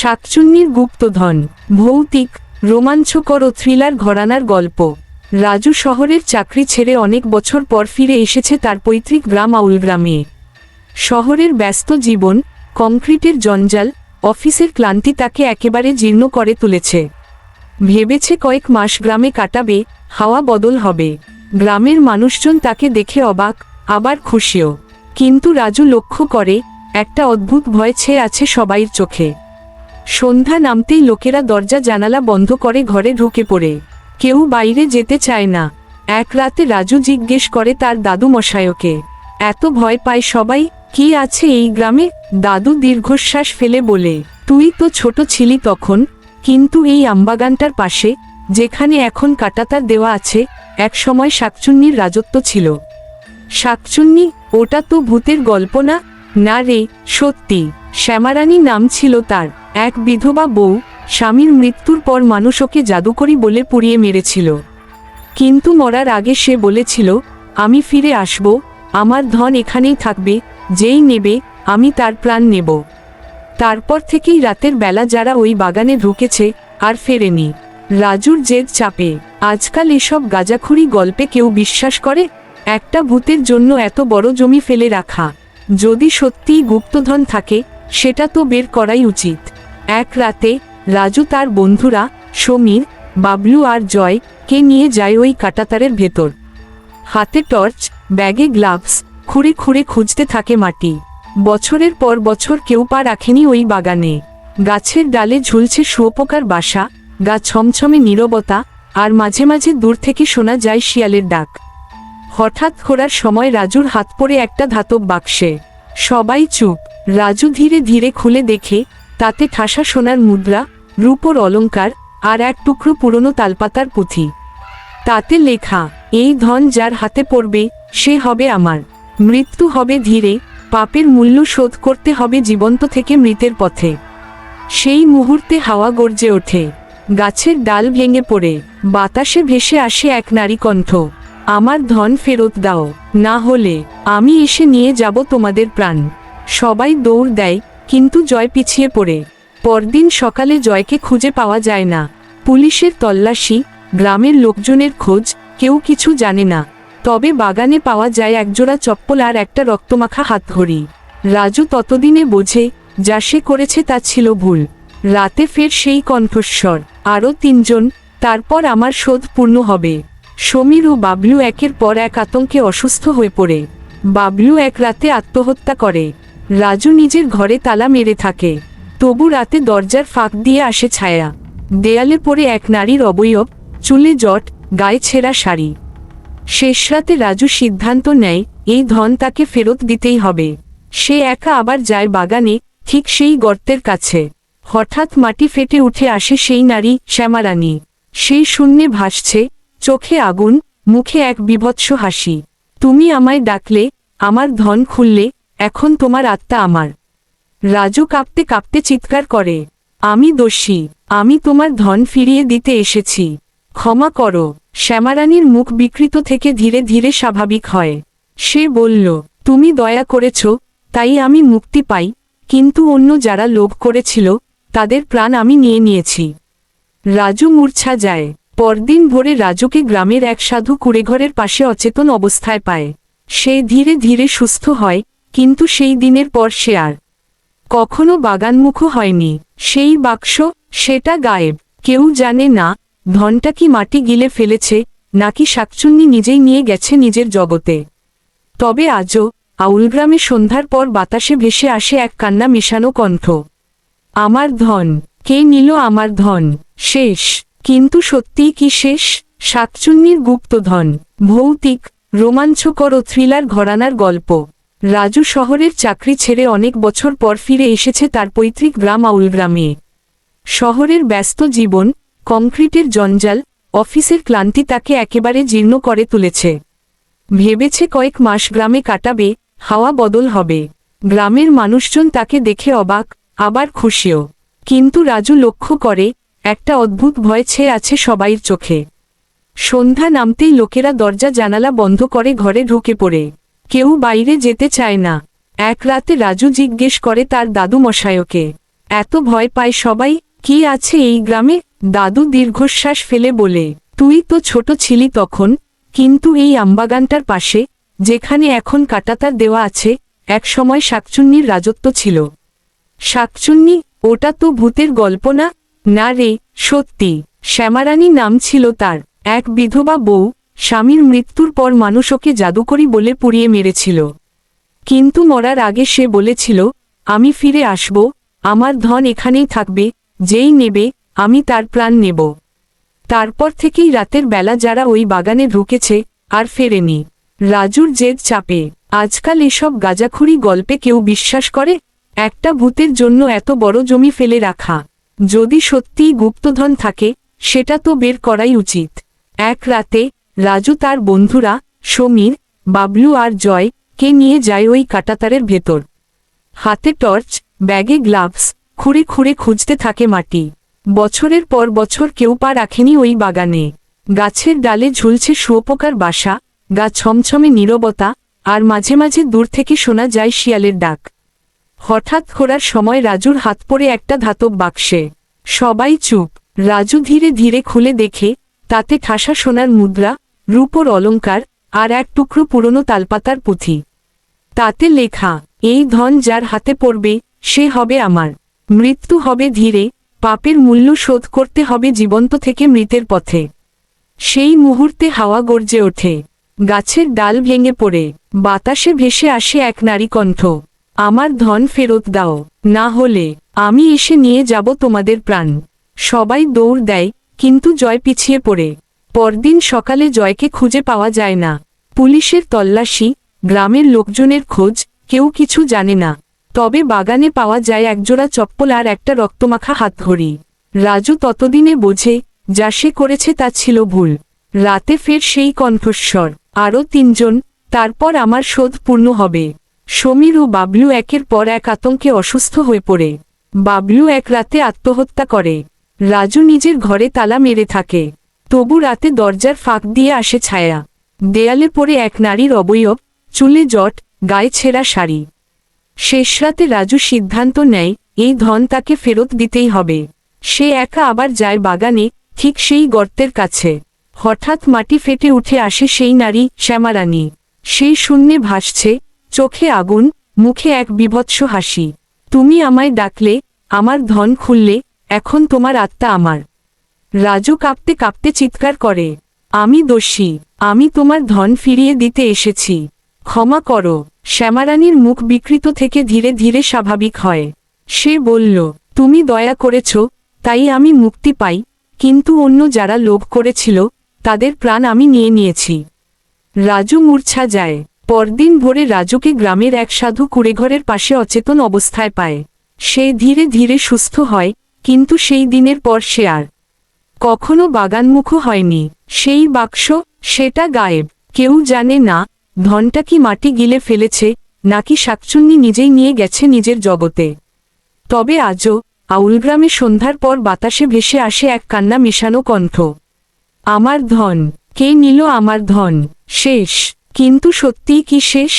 শাকচুন্নির গুপ্তধন, ভৌতিক, রোমাঞ্চকর ও থ্রিলার ঘরানার গল্প। রাজু শহরের চাকরি ছেড়ে অনেক বছর পর ফিরে এসেছে তার পৈতৃক গ্রাম আউল গ্রামে শহরের ব্যস্ত জীবন, কংক্রিটের জঞ্জাল, অফিসের ক্লান্তি তাকে একেবারে জীর্ণ করে তুলেছে। ভেবেছে কয়েক মাস গ্রামে কাটাবে, হাওয়া বদল হবে। গ্রামের মানুষজন তাকে দেখে অবাক, আবার খুশিও। কিন্তু রাজু লক্ষ্য করে, একটা অদ্ভুত ভয় ছেয়ে আছে সবাইর চোখে। সন্ধ্যা নামতেই লোকেরা দরজা জানালা বন্ধ করে ঘরে ঢুকে পড়ে। কেউ বাইরে যেতে চায় না। এক রাতে রাজু জিজ্ঞেস করে তার দাদু মশায়কে এত ভয় পায় সবাই, কি আছে এই গ্রামে? দাদু দীর্ঘশ্বাস ফেলে বলে, তুই তো ছোট ছিলি তখন, কিন্তু এই আমবাগানটার পাশে, যেখানে এখন কাটাতার দেওয়া আছে এক সময় শাকচুন্নির রাজত্ব ছিল। শাকচুন্নি, ওটা তো ভূতের গল্প না? না রে, সত্যি, শ্যামারানী নাম ছিল তার। এক বিধবা বউ, স্বামীর মৃত্যুর পর মানুষ ওকে জাদুকরি বলে পুড়িয়ে মেরেছিল। কিন্তু মরার আগে সে বলেছিল, আমি ফিরে আসব, আমার ধন এখানেই থাকবে, যেই নেবে, আমি তার প্রাণ নেব। তারপর থেকেই রাতের বেলা যারা ওই বাগানে ঢুকেছে, আর ফেরেনি। রাজুর জেদ চাপে। আজকাল এসব গাজাখুরি গল্পে কেউ বিশ্বাস করে? একটা ভূতের জন্য এত বড় জমি ফেলে রাখা। যদি সত্যিই গুপ্তধন থাকে, সেটা তো বের করাই উচিত। এক রাতে, রাজু তার বন্ধুরা, সমীর, বাবলু আর জয়, কে নিয়ে যায় ওই কাটাতারের ভেতর। হাতে টর্চ, ব্যাগে গ্লাভস, খুঁড়ে খুঁড়ে খুঁজতে থাকে মাটি। বছরের পর বছর কেউ পা রাখেনি ওই বাগানে। গাছের ডালে ঝুলছে শুয়োপোকার বাসা, গা ছমছমে নীরবতা, আর মাঝে মাঝে দূর থেকে শোনা যায় শিয়ালের ডাক। হঠাৎ খোঁড়ার সময় রাজুর হাত পড়ে একটা ধাতব বাক্সে, সবাই চুপ। রাজু ধীরে ধীরে খুলে দেখে, তাতে ঠাসা সোনার মুদ্রা, রূপর অলংকার আর এক টুকরো পুরনো তালপাতার পুঁথি। তাতে লেখা, এই ধন যার হাতে পড়বে, সে হবে আমার। মৃত্যু হবে ধীরে, পাপের মূল্য শোধ করতে হবে জীবন্ত থেকে মৃতের পথে। সেই মুহূর্তে হাওয়া গর্জে ওঠে। গাছের ডাল ভেঙে পড়ে, বাতাসে ভেসে আসে এক নারী কণ্ঠ আমার ধন ফেরত দাও, না হলে আমি এসে নিয়ে যাব তোমাদের প্রাণ। সবাই দৌড় দেয়, কিন্তু জয় পিছিয়ে পড়ে। পরদিন সকালে জয়কে খুঁজে পাওয়া যায় না। পুলিশের তল্লাশি, গ্রামের লোকজনের খোঁজ, কেউ কিছু জানে না। তবে বাগানে পাওয়া যায় একজোড়া চপ্পল আর একটা রক্তমাখা হাতঘড়ি। রাজু ততদিনে বোঝে, যা সে করেছে তা ছিল ভুল। রাতে ফের সেই কণ্ঠস্বর, আরও তিনজন, তারপর আমার শোধ পূর্ণ হবে। সমীর ও বাবলু একের পর এক আতঙ্কে অসুস্থ হয়ে পড়ে। বাবলু এক রাতে আত্মহত্যা করে। রাজু নিজের ঘরে তালা মেরে থাকে। তবু রাতে দরজার ফাঁক দিয়ে আসে ছায়া। দেয়ালে পড়ে এক নারীর অবয়ব, চুলে জট, গায়ে ছেঁড়া শাড়ি। শেষ রাতে রাজু সিদ্ধান্ত নেয়, এই ধন তাকে ফেরত দিতেই হবে। সে একা আবার যায় বাগানে, ঠিক সেই গর্তের কাছে। হঠাৎ মাটি ফেটে উঠে আসে সেই নারী, শ্যামারানী। সেই শূন্যে ভাসছে চোখে আগুন, মুখে এক বিভৎস হাসি। তুমি আমায় ডাকলে, আমার ধন খুললে, এখন তোমার আত্মা আমার। রাজু কাঁপতে কাঁপতে চিৎকার করে, আমি দোষী, আমি তোমার ধন ফিরিয়ে দিতে এসেছি। ক্ষমা করো, শ্যামারানীর মুখ বিকৃত থেকে ধীরে ধীরে স্বাভাবিক হয়। সে বলল, তুমি দয়া করেছ, তাই আমি মুক্তি পাই, কিন্তু অন্য যারা লোভ করেছিল, তাদের প্রাণ আমি নিয়ে নিয়েছি। রাজু মূর্ছা যায়। পরদিন ভোরে রাজুকে গ্রামের এক সাধু কুড়েঘরের পাশে অচেতন অবস্থায় পায়। সে ধীরে ধীরে সুস্থ হয়, কিন্তু সেই দিনের পর সে আর কখনো বাগানমুখো হয়নি। সেই বাক্স, সেটা গায়েব। কেউ জানে না, ধনটা কি মাটি গিলে ফেলেছে, নাকি শাকচুন্নি নিজেই নিয়ে গেছে নিজের জগতে। তবে আজও আউলগ্রামে সন্ধ্যার পর বাতাসে ভেসে আসে এক কান্না মেশানো কণ্ঠ। আমার ধন, কে নিল আমার ধন? শেষ। কিন্তু সত্যিই কি শেষ? সাতচুন্নির গুপ্তধন, ভৌতিক, রোমাঞ্চকর ও থ্রিলার ঘরানার গল্প। রাজু শহরের চাকরি ছেড়ে অনেক বছর পর ফিরে এসেছে তার পৈতৃক গ্রাম আউলগ্রামে। শহরের ব্যস্ত জীবন, কংক্রিটের জঞ্জাল, অফিসের ক্লান্তি তাকে একেবারে জীর্ণ করে তুলেছে। ভেবেছে কয়েক মাস গ্রামে কাটাবে, হাওয়া বদল হবে। গ্রামের মানুষজন তাকে দেখে অবাক, আবার খুশিও। কিন্তু রাজু লক্ষ্য করে একটা অদ্ভুত ভয় ছেয়ে আছে সবাইর চোখে। সন্ধ্যা নামতেই লোকেরা দরজা জানালা বন্ধ করে ঘরে ঢুকে পড়ে। কেউ বাইরে যেতে চায় না। এক রাতে রাজু জিজ্ঞেস করে তার দাদু মশায়কে এত ভয় পায় সবাই, কি আছে এই গ্রামে? দাদু দীর্ঘশ্বাস ফেলে বলে, তুই তো ছোট ছিলি তখন, কিন্তু এই আমবাগানটার পাশে, যেখানে এখন কাটাতার দেওয়া আছে এক সময় শাকচুন্নির রাজত্ব ছিল। শাকচুন্নি, ওটা তো ভূতের গল্প না? না রে, সত্যি, শ্যামারানী নাম ছিল তার। এক বিধবা বউ, স্বামীর মৃত্যুর পর মানুষ ওকে জাদুকরি বলে পুড়িয়ে মেরেছিল। কিন্তু মরার আগে সে বলেছিল, আমি ফিরে আসব, আমার ধন এখানেই থাকবে, যেই নেবে, আমি তার প্রাণ নেব। তারপর থেকেই রাতের বেলা যারা ওই বাগানে ঢুকেছে, আর ফেরেনি। রাজুর জেদ চাপে। আজকাল এসব গাজাখুরি গল্পে কেউ বিশ্বাস করে? একটা ভূতের জন্য এত বড় জমি ফেলে রাখা। যদি সত্যিই গুপ্তধন থাকে, সেটা তো বের করাই উচিত। এক রাতে, রাজু তার বন্ধুরা, সমীর, বাবলু আর জয়, কে নিয়ে যায় ওই কাটাতারের ভেতর। হাতে টর্চ, ব্যাগে গ্লাভস, খুঁড়ে খুঁড়ে খুঁজতে থাকে মাটি। বছরের পর বছর কেউ পা রাখেনি ওই বাগানে। গাছের ডালে ঝুলছে শুয়োপোকার বাসা, গা ছমছমে নীরবতা, আর মাঝে মাঝে দূর থেকে শোনা যায় শিয়ালের ডাক। হঠাৎ খোঁড়ার সময় রাজুর হাত পড়ে একটা ধাতব বাক্সে, সবাই চুপ। রাজু ধীরে ধীরে খুলে দেখে, তাতে ঠাসা সোনার মুদ্রা, রূপর অলংকার আর এক টুকরো পুরনো তালপাতার পুঁথি। তাতে লেখা, এই ধন যার হাতে পড়বে, সে হবে আমার। মৃত্যু হবে ধীরে, পাপের মূল্য শোধ করতে হবে জীবন্ত থেকে মৃতের পথে। সেই মুহূর্তে হাওয়া গর্জে ওঠে। গাছের ডাল ভেঙে পড়ে। বাতাসে ভেসে আসে এক নারী কণ্ঠ। আমার ধন ফেরত দাও। না হলে আমি এসে নিয়ে যাব তোমাদের প্রাণ। সবাই দৌড় দেয়, কিন্তু জয় পিছিয়ে পড়ে। পরদিন সকালে জয়কে খুঁজে পাওয়া যায় না। পুলিশের তল্লাশি, গ্রামের লোকজনের খোঁজ, কেউ কিছু জানে না। তবে বাগানে পাওয়া যায় একজোড়া চপ্পল আর একটা রক্তমাখা হাতঘড়ি। রাজু ততদিনে বোঝে, যা সে করেছে তা ছিল ভুল। রাতে ফের সেই কণ্ঠস্বর। আরও তিনজন, তারপর আমার শোধ পূর্ণ হবে। সমীর ও বাবলু একের পর এক আতঙ্কে অসুস্থ হয়ে পড়ে। বাবলু এক রাতে আত্মহত্যা করে। রাজু নিজের ঘরে তালা মেরে থাকে। তবু রাতে দরজার ফাঁক দিয়ে আসে ছায়া। দেয়ালে পড়ে এক নারীর অবয়ব, চুলে জট, গায়ে ছেঁড়া শাড়ি। শেষ রাতে রাজু সিদ্ধান্ত নেয়, এই ধন তাকে ফেরত দিতেই হবে। সে একা আবার যায় বাগানে, ঠিক সেই গর্তের কাছে। হঠাৎ মাটি ফেটে উঠে আসে সেই নারী, শ্যামারানী। সেই শূন্যে ভাসছে চোখে আগুন, মুখে এক বিভৎস হাসি। তুমি আমায় ডাকলে, আমার ধন খুললে, এখন তোমার আত্মা আমার। রাজু কাঁপতে কাঁপতে চিৎকার করে, আমি দোষী, আমি তোমার ধন ফিরিয়ে দিতে এসেছি। ক্ষমা করো, শ্যামারানীর মুখ বিকৃত থেকে ধীরে ধীরে স্বাভাবিক হয়। সে বলল, তুমি দয়া করেছ, তাই আমি মুক্তি পাই, কিন্তু অন্য যারা লোভ করেছিল, তাদের প্রাণ আমি নিয়ে নিয়েছি। রাজু মূর্ছা যায়। পরদিন ভোরে রাজুকে গ্রামের এক সাধু কুড়েঘরের পাশে অচেতন অবস্থায় পায়। সে ধীরে ধীরে সুস্থ হয়, কিন্তু সেই দিনের পর সে আর কখনো বাগানমুখো হয়নি। সেই বাক্স, সেটা গায়েব। কেউ জানে না, ধনটা কি মাটি গিলে ফেলেছে, নাকি শাকচুন্নি নিজেই নিয়ে গেছে নিজের জগতে। তবে আজও আউলগ্রামে সন্ধ্যার পর বাতাসে ভেসে আসে এক কান্না মেশানো কণ্ঠ। আমার ধন, কে নিল আমার ধন? শেষ। কিন্তু সত্যিই কি শেষ?